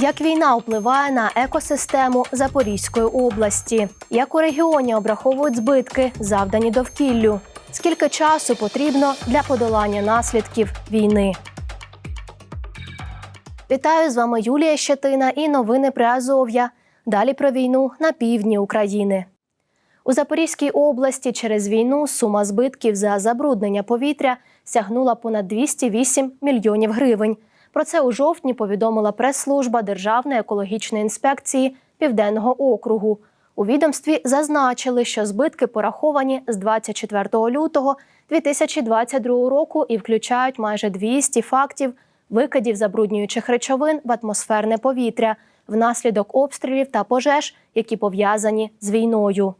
Як війна впливає на екосистему Запорізької області? Як у регіоні обраховують збитки, завдані довкіллю? Скільки часу потрібно для подолання наслідків війни? Вітаю з вами Юлія Щетина і новини Приазов'я. Далі про війну на півдні України. У Запорізькій області через війну сума збитків за забруднення повітря сягнула понад 208 мільйонів гривень. Про це у жовтні повідомила прес-служба Державної екологічної інспекції Південного округу. У відомстві зазначили, що збитки пораховані з 24 лютого 2022 року і включають майже 200 фактів викидів забруднюючих речовин в атмосферне повітря внаслідок обстрілів та пожеж, які пов'язані з війною.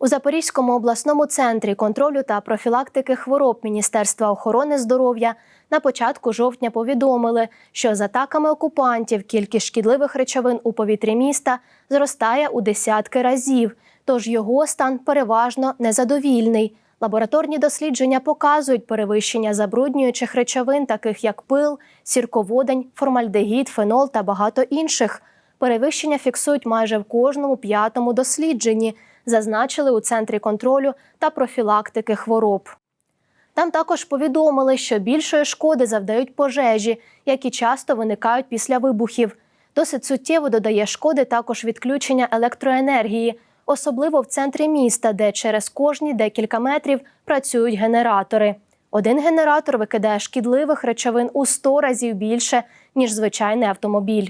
У Запорізькому обласному центрі контролю та профілактики хвороб Міністерства охорони здоров'я на початку жовтня повідомили, що з атаками окупантів кількість шкідливих речовин у повітрі міста зростає у десятки разів, тож його стан переважно незадовільний. Лабораторні дослідження показують перевищення забруднюючих речовин, таких як пил, сірководень, формальдегід, фенол та багато інших. Перевищення фіксують майже в кожному п'ятому дослідженні, зазначили у центрі контролю та профілактики хвороб. Там також повідомили, що більшої шкоди завдають пожежі, які часто виникають після вибухів. Досить суттєво додає шкоди також відключення електроенергії, особливо в центрі міста, де через кожні декілька метрів працюють генератори. Один генератор викидає шкідливих речовин у 100 разів більше, ніж звичайний автомобіль.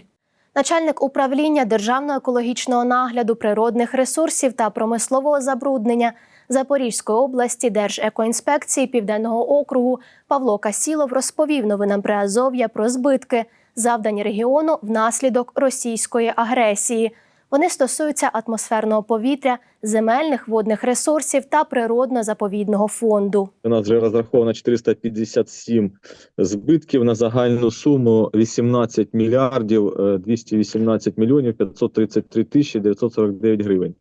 Начальник управління Державного екологічного нагляду природних ресурсів та промислового забруднення Запорізької області Держекоінспекції Південного округу Павло Касілов розповів новинам Приазов'я про збитки, завдані регіону внаслідок російської агресії. Вони стосуються атмосферного повітря, земельних водних ресурсів та природно-заповідного фонду. У нас вже розраховано 457 збитків на загальну суму 18 мільярдів е, 218 мільйонів 533 тисячі 949 гривень.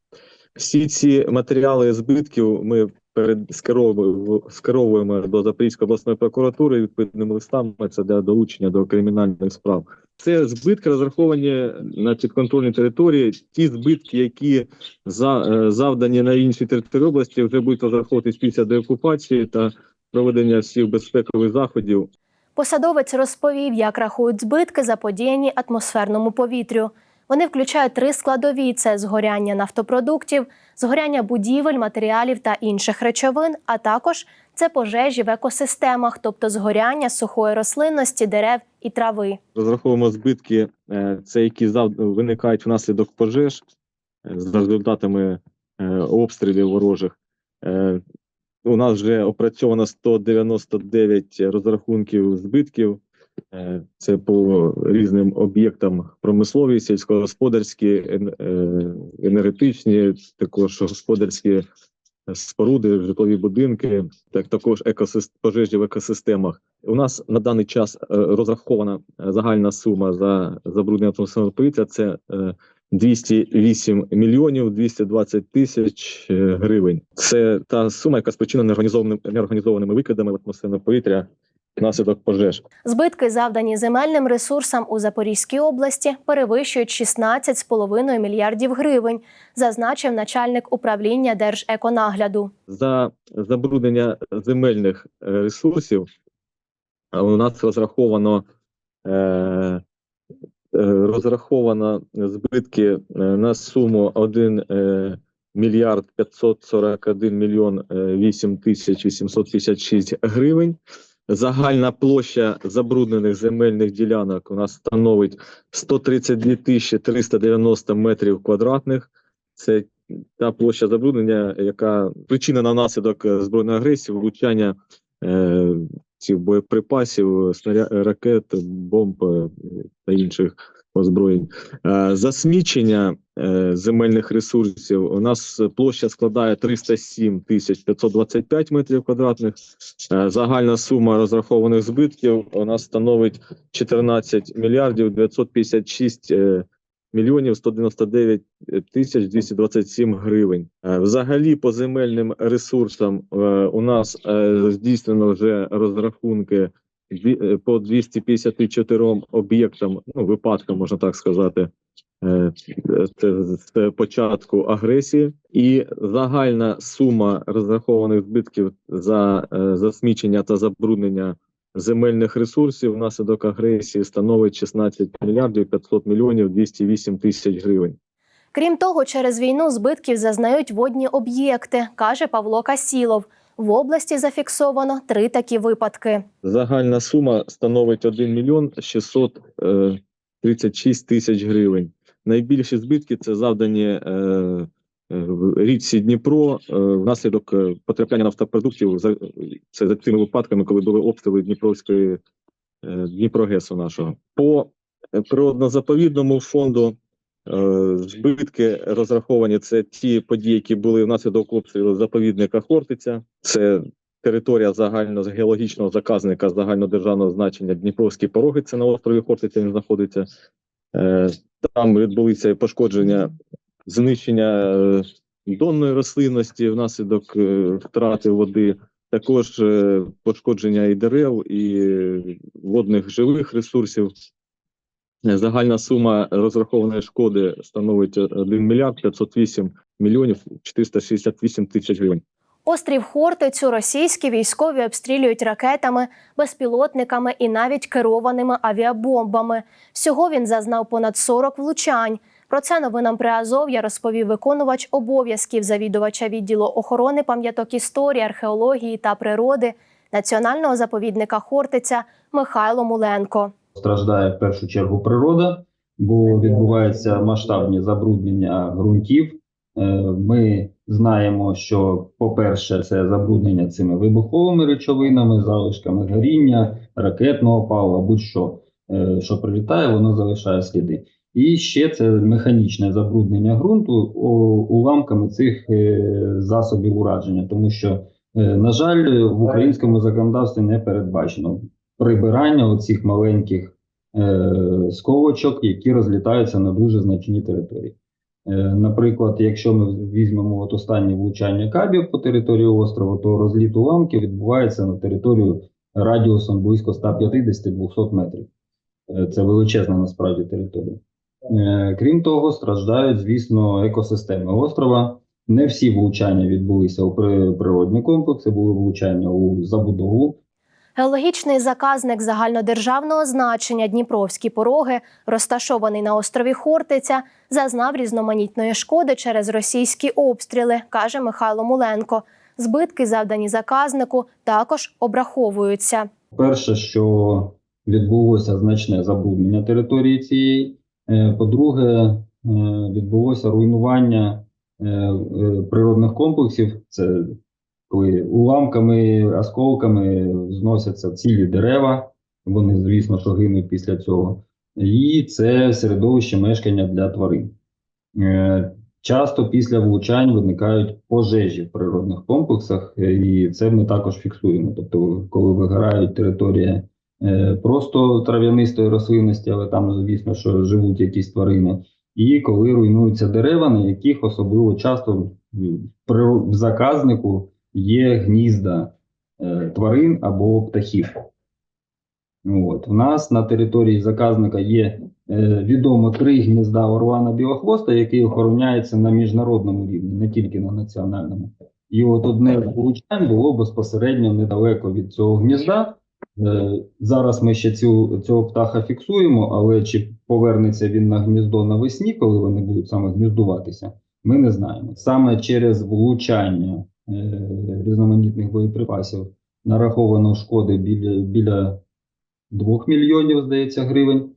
Всі ці матеріали збитків ми перед скеровуємо, скеровуємо до Запорізької обласної прокуратури відповідними листами. Це для долучення до кримінальних справ. Це збитки розраховані на підконтрольній території. Ті збитки, які за, е, завдані на іншій території області, вже будуть розраховуватись після деокупації та проведення всіх безпекових заходів. Посадовець розповів, як рахують збитки, заподіяні атмосферному повітрю. Вони включають три складові: це згоряння нафтопродуктів, згоряння будівель, матеріалів та інших речовин, а також це пожежі в екосистемах, тобто згоряння сухої рослинності, дерев і трави. Розраховуємо збитки, е, це які виникають внаслідок пожеж е, з результатами е, обстрілів ворожих. У нас вже опрацьовано 199 розрахунків збитків. Е, Це по різним об'єктам промислові, сільськогосподарські, е, енергетичні, також господарські споруди, житлові будинки, так також екосист... пожежі в екосистемах. У нас на даний час е, розрахована е, загальна сума за забруднення атмосферного повітря. Це е, 208 мільйонів 220 тисяч е, гривень. Це та сума, яка спричинена неорганізованими неорганізованими викидами в атмосферне повітря внаслідок пожеж. Збитки, завдані земельним ресурсам у Запорізькій області, перевищують 16,5 мільярдів гривень, зазначив начальник управління Держеконагляду. за забруднення земельних е, ресурсів е, у нас розраховано е, розраховано збитки на суму 1 е, мільярд 541 мільйон е, 8 тисяч 856 гривень. Загальна площа забруднених земельних ділянок у нас становить 132 тисячі 390 метрів квадратних. Це та площа забруднення, яка причинена внаслідок е, збройної агресії, влучання е, цих боєприпасів, снаря... ракет, бомб е, та інших озброєнь. Е, засмічення земельних ресурсів у нас площа складає 307 тисяч 525 метрів квадратних. Е, загальна сума розрахованих збитків у нас становить 14 мільярдів 956 е, мільйонів 199 тисяч 227 гривень. Е, Взагалі, по земельним ресурсам е, у нас е, здійснено вже розрахунки е, по 254 об'єктам, ну, випадкам, можна так сказати, е, з початку агресії, і загальна сума розрахованих збитків за е, засмічення та забруднення земельних ресурсів внаслідок агресії становить 16 мільярдів 500 мільйонів 208 тисяч гривень. Крім того, через війну збитків зазнають водні об'єкти, каже Павло Касілов. В області зафіксовано три такі випадки. Загальна сума становить 1 мільйон 636 тисяч гривень. Найбільші збитки це завдані е, е, річці Дніпро е, внаслідок потрапляння нафтопродуктів це за цими випадками, коли були обстріли Дніпровської Дніпрогесу нашого. По природно-заповідному фонду збитки розраховані. Це ті події, які були внаслідок обстрілу заповідника Хортиця. Це територія загально геологічного заказника загальнодержавного значення Дніпровські пороги. Це на острові Хортиця він знаходиться. Е, Там відбулися пошкодження, знищення е, донної рослинності внаслідок е, втрати води. Також пошкодження і дерев, і водних живих ресурсів. Загальна сума розрахованої шкоди становить 1 мільярд 508 мільйонів 468 тисяч гривень. Острів Хортицю російські військові обстрілюють ракетами, безпілотниками і навіть керованими авіабомбами. Всього він зазнав понад 40 влучань. Про це новинам Приазов'я розповів виконувач обов'язків завідувача відділу охорони пам'яток історії, археології та природи Національного заповідника Хортиця Михайло Муленко. страждає в першу чергу природа, бо відбуваються масштабні забруднення ґрунтів. Е, Ми знаємо, що, по-перше, це забруднення цими вибуховими речовинами, залишками горіння, ракетного палива, будь-що, е, що прилітає, воно залишає сліди. І ще це механічне забруднення ґрунту уламками цих е, засобів ураження, тому що, е, на жаль, в українському законодавстві не передбачено прибирання оцих маленьких сковочок, які розлітаються на дуже значні території. Е, наприклад, якщо ми візьмемо от останнє влучання кабів по території острова, то розліт уламків відбувається на територію радіусом близько 150-200 метрів. Е, це величезна насправді територія. Е, крім того, страждають, звісно, екосистеми острова. Не всі влучання відбулися у природні комплекси, були влучання у забудову, Геологічний заказник загальнодержавного значення Дніпровські пороги, розташований на острові Хортиця, зазнав різноманітної шкоди через російські обстріли, каже Михайло Муленко. Збитки, завдані заказнику, також обраховуються. Перше, що відбулося значне забруднення території цієї. Е, По-друге, е, відбулося руйнування е, природних комплексів. Це коли уламками, осколками зносяться цілі дерева. Вони, звісно, що гинуть після цього. І це середовище мешкання для тварин. Е, Часто після влучань виникають пожежі в природних комплексах, е, і це ми також фіксуємо. Тобто, коли вигорають територія е, просто трав'янистої рослинності, але там, звісно, що живуть якісь тварини, і коли руйнуються дерева, на яких особливо часто в заказнику є гнізда е, тварин або птахів. От. У нас на території заказника є е, відомо три гнізда орлана білохвоста, який охороняється на міжнародному рівні, не тільки на національному. І от одне з влучань було безпосередньо недалеко від цього гнізда. Е, зараз ми ще цю, цього птаха фіксуємо, але чи повернеться він на гніздо навесні, коли вони будуть саме гніздуватися, ми не знаємо. Саме через влучання різноманітних боєприпасів нараховано шкоди біля, біля 2 мільйонів, здається, гривень.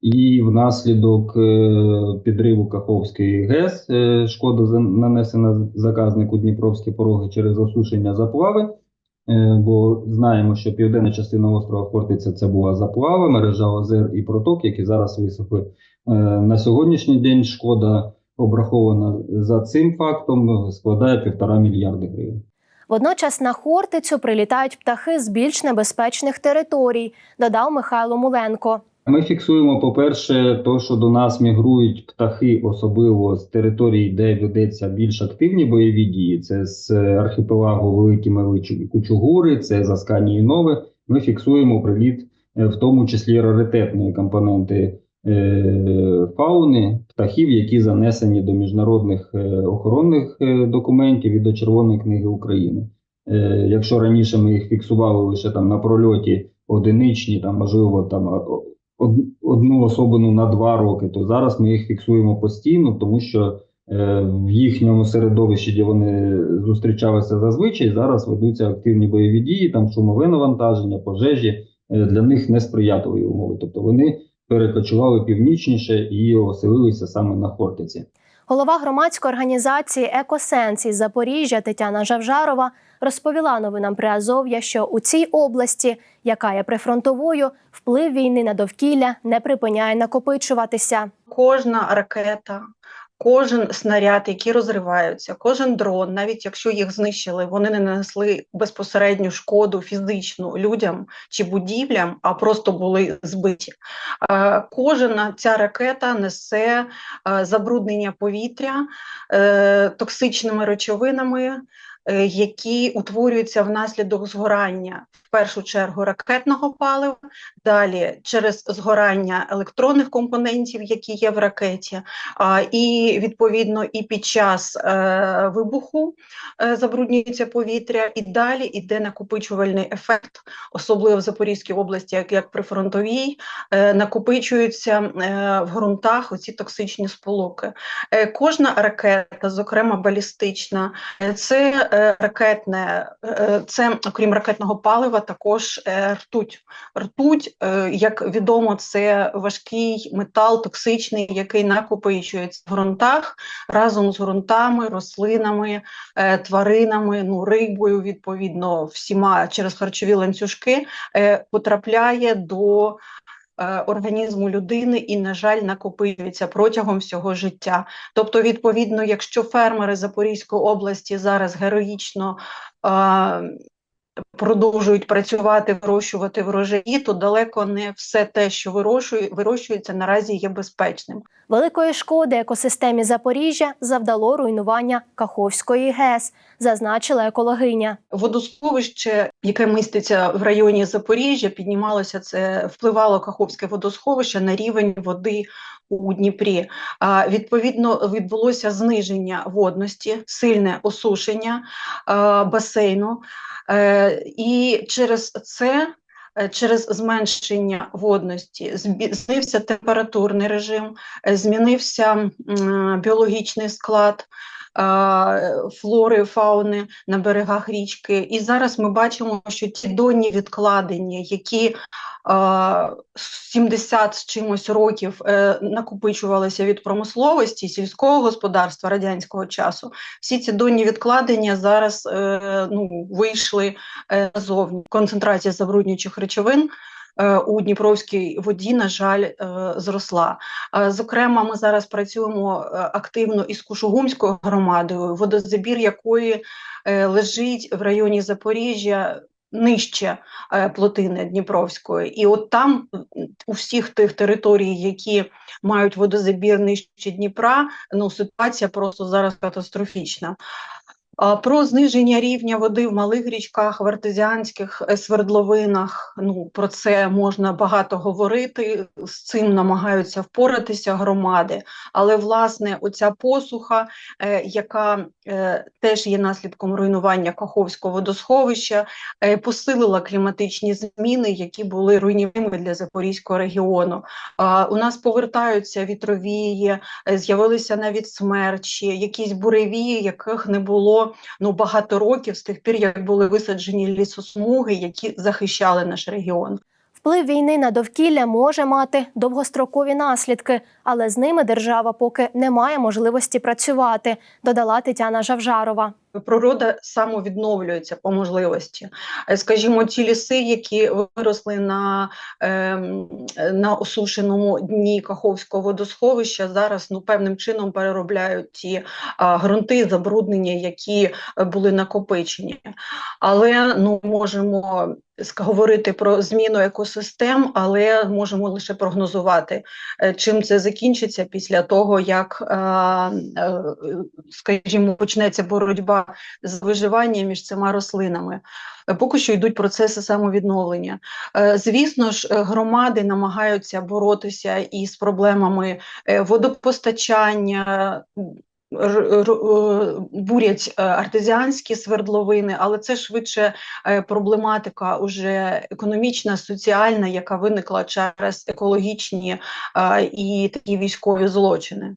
І внаслідок е, підриву Каховської ГЕС е, шкода нанесена заказнику Дніпровські пороги через осушення заплави. Е, бо знаємо, що південна частина острова Хортиця це була заплава, мережа озер і проток, які зараз висохли. Е, на сьогоднішній день шкода обрахована за цим фактом складає півтора мільярди гривень. Водночас на Хортицю прилітають птахи з більш небезпечних територій, додав Михайло Муленко. Ми фіксуємо, по-перше, то, що до нас мігрують птахи, особливо з територій, де ведеться більш активні бойові дії. Це з архіпелагу Великі Мели Кучугури, це з Асканії Нове. ми фіксуємо приліт, е, в тому числі раритетної компоненти фауни, птахів, які занесені до міжнародних е, охоронних е, документів і до Червоної книги України. Е, Якщо раніше ми їх фіксували лише там на прольоті одиничні, там можливо там одну особину на два роки, то зараз ми їх фіксуємо постійно, тому що е, в їхньому середовищі, де вони зустрічалися зазвичай, зараз ведуться активні бойові дії, там шумове навантаження, пожежі е, для них несприятливі умови. Тобто вони перекочували північніше і оселилися саме на Хортиці. Голова громадської організації Екосенс із Запоріжжя Тетяна Жавжарова розповіла новинам Приазов'я, що у цій області, яка є прифронтовою, вплив війни на довкілля не припиняє накопичуватися. кожна ракета, кожен снаряд, які розриваються, кожен дрон, навіть якщо їх знищили, вони не нанесли безпосередню шкоду фізичну людям чи будівлям, а просто були збиті. Кожна ця ракета несе е, забруднення повітря е, токсичними речовинами. Е, Які утворюються внаслідок згорання в першу чергу ракетного палива, далі через згорання електронних компонентів, які є в ракеті, і відповідно і під час е, вибуху е, забруднюється повітря, і далі йде накопичувальний ефект, особливо в Запорізькій області, як, як при фронтовій, накопичуються в ґрунтах оці токсичні сполуки. Кожна ракета, зокрема балістична, це ракетне, е, це окрім ракетного палива, також е, ртуть. Ртуть, е, як відомо, це важкий метал токсичний, який накопичується в ґрунтах разом з ґрунтами, рослинами, е, тваринами, ну рибою, відповідно, всіма через харчові ланцюжки е, потрапляє до. Е, Організму людини і, на жаль, накопичується протягом всього життя. Тобто, відповідно, якщо фермери Запорізької області зараз героїчно е, продовжують працювати, вирощувати врожаї, то далеко не все те, що вирощує, вирощується, наразі є безпечним. Великої шкоди екосистемі Запоріжжя завдало руйнування Каховської ГЕС, зазначила екологиня. Водосховище, яке міститься в районі Запоріжжя, піднімалося це, впливало Каховське водосховище на рівень води у Дніпрі. А, відповідно, відбулося зниження водності, сильне осушення а, басейну. Е, і через це. е, Через зменшення водності змінився температурний режим, е, змінився біологічний склад флори, фауни на берегах річки. І зараз ми бачимо, що ті донні відкладення, які е, 70 з чимось років е, накопичувалися від промисловості, сільського господарства радянського часу, всі ці донні відкладення зараз е, ну, вийшли е, назовні. Концентрація забруднюючих речовин е, у Дніпровській воді, на жаль, е, зросла. Е, Зокрема, ми зараз працюємо е, активно із Кушугумською громадою, водозабір якої е, лежить в районі Запоріжжя. Нижче е, плотини Дніпровської, і от там у всіх тих територій, які мають водозабір нижче Дніпра, ну ситуація просто зараз катастрофічна. Про зниження рівня води в малих річках, в артезіанських е, свердловинах. Ну про це можна багато говорити. З цим намагаються впоратися громади. Але власне, оця посуха, е, яка е, теж є наслідком руйнування Каховського водосховища, посилила кліматичні зміни, які були руйнівними для Запорізького регіону. У нас повертаються вітровії, з'явилися навіть смерчі, якісь буревії, яких не було ну багато років з тих пір, як були висаджені лісосмуги, які захищали наш регіон. Вплив війни на довкілля може мати довгострокові наслідки, але з ними держава поки не має можливості працювати, додала Тетяна Жавжарова. Природа самовідновлюється по можливості. Е, Скажімо, ті ліси, які виросли на, ем, на осушеному дні Каховського водосховища, зараз ну, певним чином переробляють ті а, ґрунти, забруднення, які е, були накопичені. Але ну, можемо говорити про зміну екосистем, але можемо лише прогнозувати, е, чим це закінчиться після того, як, скажімо, почнеться боротьба з виживанням між цими рослинами. Е, Поки що йдуть процеси самовідновлення. Е, Звісно ж, е, громади намагаються боротися із проблемами водопостачання. Бурять артезіанські свердловини, але це швидше проблематика уже економічна, соціальна, яка виникла через екологічні і такі військові злочини.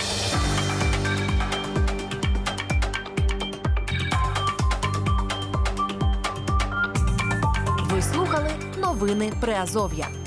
Новини Приазов'я.